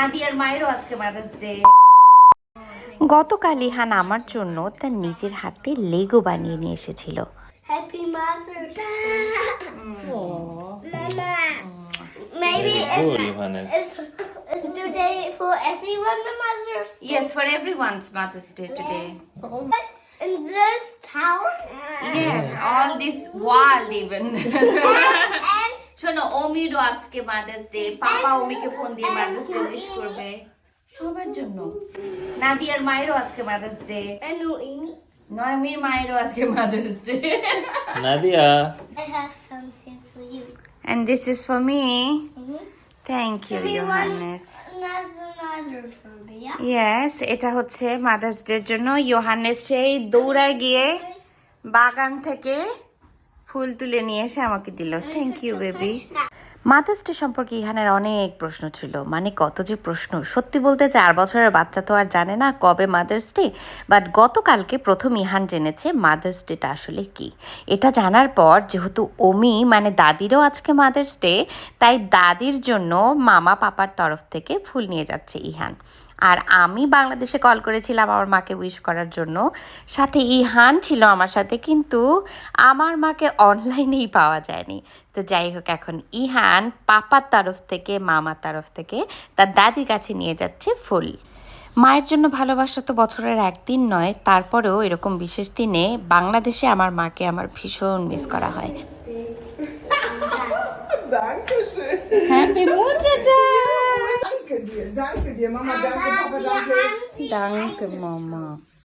নাদিয়ার মায়েরও আজকে mother's day গতকাল ইহান আমার জন্য তার নিজের হাতে লেগো বানিয়ে নিয়ে এসেছিল। Yes, all this wild even. and শোনো অমিরও আজকে মাদার্স ডে পাপা অমিকে ফোন দিয়ে মাদার্স ডে উইশ করবে সবার জন্য নাদিয়ার মায়েরও আজকে মাদার্স ডে and. নয়মির মায়েরও আজকে mother's day Nadia. I have something for you. And this is for me Mm-hmm. another turn, yeah? Yes এটা হচ্ছে মাদার্স ডের জন্য ইয়োহানেস সেই দৌড়ায় গিয়ে বাগান থেকে ফুল তুলে নিয়ে এসে আমাকে দিল। Thank you baby mother's day সম্পর্কে ইহানের অনেক প্রশ্ন ছিল। মানে কত যে প্রশ্ন। সত্যি বলতে চার বছরের বাচ্চা তো আর জানে না কবে মাদার্স ডে বাট গতকালকে প্রথম ইহান জেনেছে মাদার্স ডেটা আসলে কি। এটা জানার পর যেহেতু অমি মানে দাদিরও আজকে মাদার্স ডে, তাই দাদির জন্য মামা পাপার তরফ থেকে ফুল নিয়ে যাচ্ছে ইহান। আর আমি বাংলাদেশে কল করেছিলাম আমার মাকে উইশ করার জন্য। সাথে ইহান ছিল আমার সাথে, কিন্তু আমার মাকে অনলাইনেই পাওয়া যায়নি। তো যাই হোক, এখন ইহান পাপার তরফ থেকে, মামার তরফ থেকে তার দাদির কাছে নিয়ে যাচ্ছে ফুল। মায়ের জন্য ভালোবাসা তো বছরের একদিন নয়, তারপরেও এরকম বিশেষ দিনে বাংলাদেশে আমার মাকে আমার ভীষণ মিস করা হয়। মুটাটা Danke dir, danke dir, Mama, danke, Papa, danke. Danke, Mama.